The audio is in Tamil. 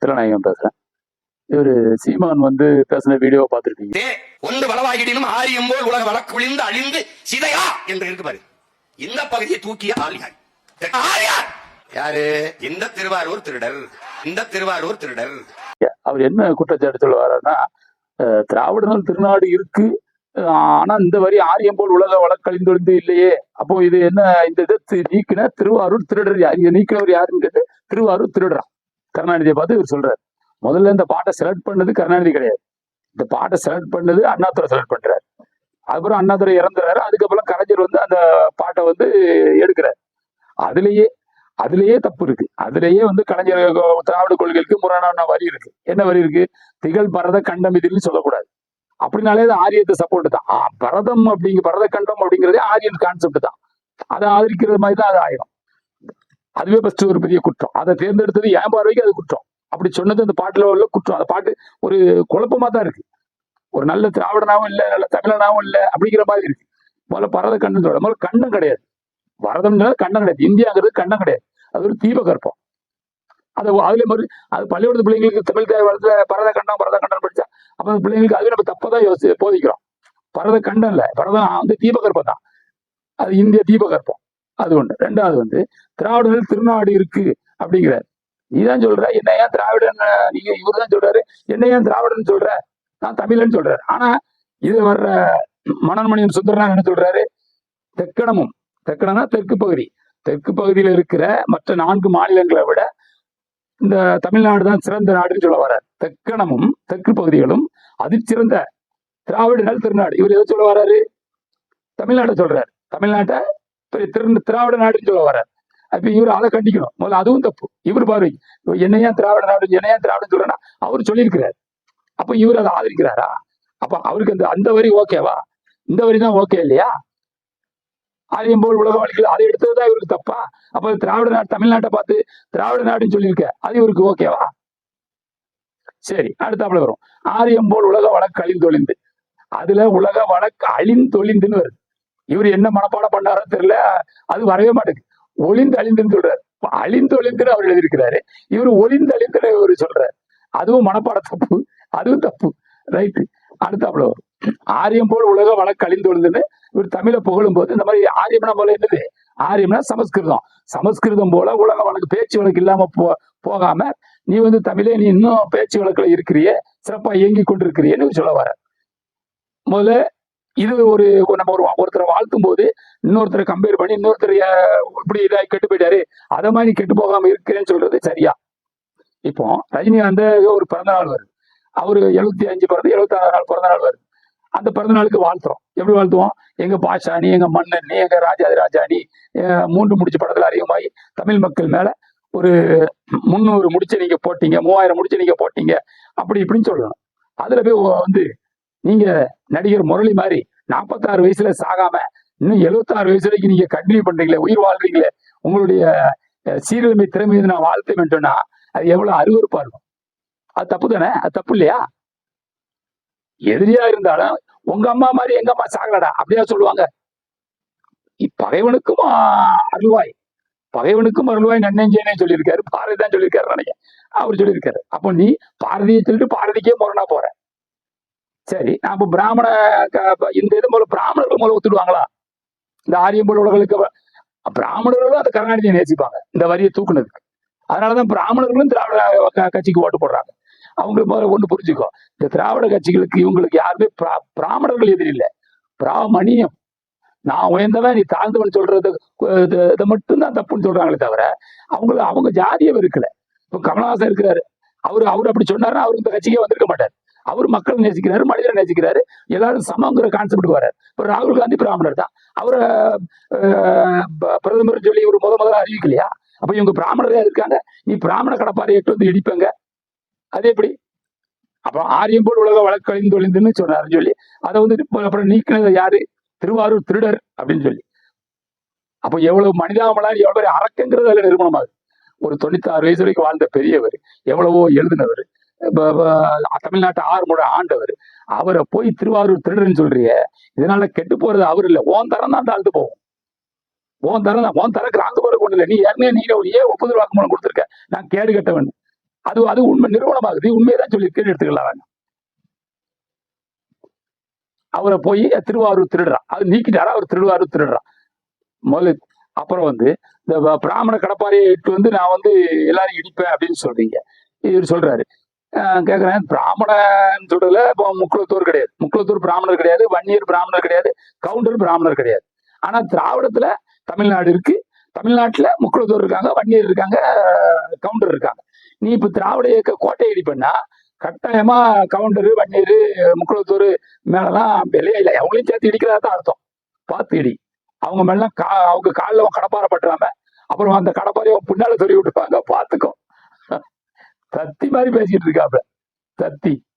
திருநாயகம் பேசுறேன். இவரு சீமான் வந்து பேசின வீடியோ பார்த்துருப்பீங்க. தே ஒன்று வளவாகிடினும் ஆரியம் போல் உலக வழக்கு விழிந்து அழிந்து சிதையா என்று இருக்கு பாரு இந்த பகுதியை தூக்கிய ஆலியார் ஆலியார் யாரு? இந்த திருவாரூர் திருடர். இந்த திருவாரூர் திருடர். அவர் என்ன குற்றச்சாட்டு சொல்ல வர்றாருன்னா அஹ், திராவிடர்கள் திருநாடு இருக்கு. ஆனா இந்த வரி ஆரியம் போல் உலக வழக்கழிந்தொழிந்து இல்லையே. அப்போ இது என்ன இந்த இதை நீக்கின திருவாரூர் திருடர் யார்? நீக்கினவர் யாருன்னு கேட்டு திருவாரூர் திருடுறான் கருணாநிதியை பார்த்து இவர் சொல்றாரு. முதல்ல இந்த பாட்டை செலக்ட் பண்ணது கருணாநிதி கிடையாது. இந்த பாட்டை செலக்ட் பண்ணது அண்ணாதுரை செலக்ட் பண்றாரு. அப்புறம் அண்ணாதுரை இறந்துறாரு. அதுக்கப்புறம் கலைஞர் வந்து அந்த பாட்டை வந்து எடுக்கிறார். அதுலயே அதுலேயே தப்பு இருக்கு. அதுலயே வந்து கலைஞர் திராவிட கொள்கைக்கு முரணான வரி இருக்கு. என்ன வரி இருக்கு? திகழ் பரத கண்டம் இதுன்னு சொல்லக்கூடாது. அப்படின்னாலே அது ஆரியத்தை சப்போர்ட் தான். பரதம் அப்படிங்க பரத கண்டம் அப்படிங்கிறதே ஆரியன் கான்செப்ட் தான். அதை ஆதரிக்கிறது மாதிரி தான் அது ஆயிரும். அதுவே ஃபர்ஸ்ட் ஒரு பெரிய குற்றம். அதை தேர்ந்தெடுத்தது என் பார்வைக்கு அது குற்றம்? அப்படி சொன்னது அந்த பாட்டுல உள்ள குற்றம். அந்த பாட்டு ஒரு குழப்பமா தான் இருக்கு. ஒரு நல்ல திராவிடனாவும் இல்ல நல்ல தமிழனாவும் இல்லை அப்படிங்கிற மாதிரி இருக்கு. முதல்ல பரத கண்ணன் சொல்ல முதல்ல கண்டம் கிடையாது. வரதம்ன்றது கண்டம் கிடையாது. இந்தியாங்கிறது கண்டம் கிடையாது. அது ஒரு தீபகற்பம் அது அதுல மாதிரி அது பள்ளிக்கூடத்து பிள்ளைங்களுக்கு தமிழ் தேவையத்துல பரத கண்டம் பரத கண்டம் படிச்சா அப்ப அந்த பிள்ளைங்களுக்கு அதுவே நம்ம தப்பதான் யோசி போதிக்கிறோம். பரத கண்டம் இல்ல. பரதம் வந்து தீபகற்பம் தான். அது இந்திய தீபகற்பம் அது ஒண்ணு. ரெண்டாவது வந்து திராவிடர்கள் திருநாடு இருக்கு அப்படிங்கிறார். நீதான் சொல்ற என்ன ஏன் திராவிடன் நீங்க இவர் தான் சொல்றாரு என்ன ஏன் திராவிடன் சொல்ற? நான் தமிழன் சொல்றாரு. ஆனா இது வர்ற மனோன்மணியம் சுந்தரனார் என்ன சொல்றாரு? தெக்கணமும். தெக்கணம்னா தெற்கு பகுதி. தெற்கு பகுதியில் இருக்கிற மற்ற நான்கு மாநிலங்களை விட இந்த தமிழ்நாடு தான் சிறந்த நாடுன்னு சொல்ல வர்றார். தெக்கணமும் தெற்கு பகுதிகளும் அதிர்ச்சிறந்த திராவிடர்கள் திருநாடு. இவர் எதை சொல்ல வர்றாரு? தமிழ்நாட்டை சொல்றாரு. தமிழ்நாட்டை திரு திராவிட நாடுன்னு சொல்ல வர அப்ப இவர் அதை கண்டிக்கணும். முதல்ல அதுவும் தப்பு. இவர் பாரு என்னையா திராவிட நாடு என்னையா திராவிடம் சொல்றேன்னா அவர் சொல்லியிருக்கிறார். அப்ப இவர் அதை ஆதரிக்கிறாரா? அப்ப அவருக்கு அந்த அந்த வரி ஓகேவா இந்த வரி தான் ஓகே இல்லையா? ஆரியம் போல் உலக வழிகள் அதை எடுத்ததுதான் இவருக்கு தப்பா? அப்ப திராவிட நாடு தமிழ்நாட்டை பார்த்து திராவிட நாடுன்னு சொல்லியிருக்க அது இவருக்கு ஓகேவா சரி அடுத்தாப்புல வரும். ஆரியம் போல் உலக வழக்கு அழிந்தொழிந்து அதுல உலக வழக்கு அழிந்தொழிந்துன்னு வருது. இவர் என்ன மனப்பாடம் பண்ணாரோ தெரியல அது வரவே மாட்டேங்குது. ஒளிந்து அழிந்துன்னு சொல்றாரு. அழிந்து ஒளிந்துன்னு அவர் எழுதியிருக்கிறாரு. இவர் ஒளிந்து அழிந்துன்னு இவர் சொல்றாரு. அதுவும் மனப்பாட தப்பு அதுவும் தப்பு. ரைட்டு. அடுத்தாப்புல வரும். ஆரியம் போல் உலக வழக்கு அழிந்தொழிந்துன்னு இவர் தமிழை புகழும் போது இந்த மாதிரி ஆரியம்னா போல என்னது? ஆரியம்னா சமஸ்கிருதம். சமஸ்கிருதம் போல உலக வழக்கு பேச்சு வழக்கு இல்லாம போ போகாம நீ வந்து தமிழே நீ இன்னும் பேச்சு வழக்குல இருக்கிறியே சிறப்பா இயங்கி கொண்டிருக்கிறியன்னு சொல்ல வர முதல்ல இது ஒரு நம்ம ஒரு ஒருத்தரை வாழ்த்தும் போது இன்னொருத்தரை கம்பேர் பண்ணி இன்னொருத்தர் இப்படி இதாகி கெட்டு போயிட்டாரு. அதை மாதிரி கெட்டு போகாம இருக்கிறேன்னு சொல்றது சரியா? இப்போ ரஜினிகாந்த் ஒரு பிறந்த நாள் வருது. அவரு எழுபத்தி அஞ்சு பிறந்து எழுபத்தி ஆறு நாள் பிறந்த நாள் வருது. அந்த பிறந்த நாளுக்கு வாழ்த்துறோம். எப்படி வாழ்த்துவோம்? எங்க பாஷாணி எங்க மன்னன் எங்க ராஜாதி ராஜாணி அஹ் மூன்று முடிச்ச படத்துல அதிகமாகி தமிழ் மக்கள் மேல ஒரு முந்நூறு முடிச்சு நீங்க போட்டீங்க மூவாயிரம் முடிச்சு நீங்க போட்டீங்க அப்படி இப்படின்னு சொல்லணும். அதுல போய் வந்து நீங்க நடிகர் முரளி மாதிரி நாற்பத்தாறு வயசுல சாகாம இன்னும் எழுபத்தாறு வயசு வரைக்கும் நீங்க கண்டினியூ பண்றீங்களே உயிர் வாழ்றீங்களே உங்களுடைய சீரழிமை திறமை நான் வாழ்த்து சொன்னா அது எவ்வளவு அருவருப்பா இருக்கும். அது தப்பு தானே? அது தப்பு இல்லையா? எதிரியா இருந்தாலும் உங்க அம்மா மாதிரி எங்க அம்மா சாகலடா அப்படியா சொல்லுவாங்க. பகைவனுக்கும் அருள்வாய். பகைவனுக்கும் அருள்வாய் நன்னெஞ்சேனே சொல்லியிருக்காரு பாரதி தான் சொல்லியிருக்காரு நினைக்கிறேன் அவர் சொல்லியிருக்காரு. அப்போ நீ பாரதியை சொல்லிட்டு பாரதிக்கே முரணா போற. சரி நான் பிராமண இந்த இது மூலம் பிராமணர்கள் மூலம் ஒத்துடுவாங்களா? இந்த ஆரியம்போல் உலகளுக்கு பிராமணர்களும் அந்த கருணாநிதியை நேசிப்பாங்க இந்த வரியை தூக்குனதுக்கு. அதனாலதான் பிராமணர்களும் திராவிட க- கட்சிக்கு ஓட்டு போடுறாங்க. அவங்களுக்கு முதல்ல ஒண்ணு புரிஞ்சுக்கோ இந்த திராவிட கட்சிகளுக்கு இவங்களுக்கு யாருமே பிரா- பிராமணர்கள் எதிரி இல்லை. பிராமணியம். நான் உயர்ந்தவன் நீ தாழ்ந்தவன் சொல்றது இதை மட்டும்தான் தப்புன்னு சொல்றாங்களே தவிர அவங்கள அவங்க ஜாதியை இருக்கல இப்ப கமலஹாசன் இருக்கிறாரு. அவரு அவர் அப்படி சொன்னாருன்னா அவர் இந்த கட்சிக்கே வந்திருக்க மாட்டார். அவர் மக்கள் நேசிக்கிறாரு மனிதரை நேசிக்கிறாரு எல்லாரும் சமங்கிற கான்செப்டுக்கு வர்றார் இப்ப ராகுல் காந்தி பிராமணர் தான். அவரை பிரதமர் சொல்லி ஒரு முத முதல்ல அறிவிக்கலையா? அப்ப இவங்க பிராமணரே இருக்காங்க. நீ பிராமண கடப்பாறை எட்டு வந்து இடிப்பங்க. அது எப்படி? அப்போ ஆரியம் போல் உலக வழக்கழிந்து ஒளிந்துன்னு சொன்னாருன்னு சொல்லி அதை வந்து அப்புறம் நீக்கினது யாரு? திருவாரூர் திருடர் அப்படின்னு சொல்லி. அப்போ எவ்வளவு மனிதாமலார் எவ்வளவு பெரிய அரக்கங்கிறது அதுல நிறுவனமாகுது. ஒரு தொண்ணூத்தாறு வயசு வரைக்கும் வாழ்ந்த பெரியவர் எவ்வளவோ எழுதினவர் தமிழ்நாட்டை ஆறு ஆண்டவர். அவரை போய் திருவாரூர் திருடுன்னு சொல்றிய இதனால கெட்டு போறது அவர் இல்ல. ஓன் தரம் தான் தாழ்ந்து போகும். ஓன் தரம் தான் ஓன் தரக்கு ராங்க போற கொண்டு இல்லை. நீ ஏற்கனவே நீ ஏன் ஒப்புதல் வாக்குமூலம் கொடுத்துருக்க. நான் கேடு கட்டவன். அது அது உண்மை நிறுவனமாகுது. உண்மையதான் கேடு எடுத்துக்கலாம் வேண்டாம் அவரை போய் திருவாரூர் திருடுறான். அது நீக்கிட்டாரா? அவர் திருவாரூர் திருடுறான். முதல்ல அப்புறம் வந்து இந்த பிராமண கடப்பாறையை இட்டு வந்து நான் வந்து எல்லாரும் இடிப்பேன் அப்படின்னு சொல்றீங்க. இவர் சொல்றாரு கேட்குறேன் பிராமணன் சொல்றதுல இப்போ முக்குளத்தூர் கிடையாது. முக்குளத்தூர் பிராமணர் கிடையாது வன்னியர் பிராமணர் கிடையாது கவுண்டர் பிராமணர் கிடையாது. ஆனா திராவிடத்துல தமிழ்நாடு இருக்கு தமிழ்நாட்டுல முக்குளத்தூர் இருக்காங்க வன்னியர் இருக்காங்க கவுண்டர் இருக்காங்க. நீ இப்ப திராவிட இயக்க கோட்டை இடிப்பேன்னா கட்டாயமா கவுண்டரு வன்னியர் முக்குளத்தூர் மேலலாம் விலையே இல்லை. அவங்களையும் சேர்த்து இடிக்கிறதா தான் அர்த்தம். பார்த்து இடி. அவங்க மேலாம் கா அவங்க காலில் கடப்பாறை பட்டுறாம அப்புறம் அந்த கடப்பாறையை பின்னால சொல்லி விட்டுப்பாங்க பார்த்துக்கோ. தத்தி மாதிரி பேசிட்டு இருக்காப்ல. தத்தி.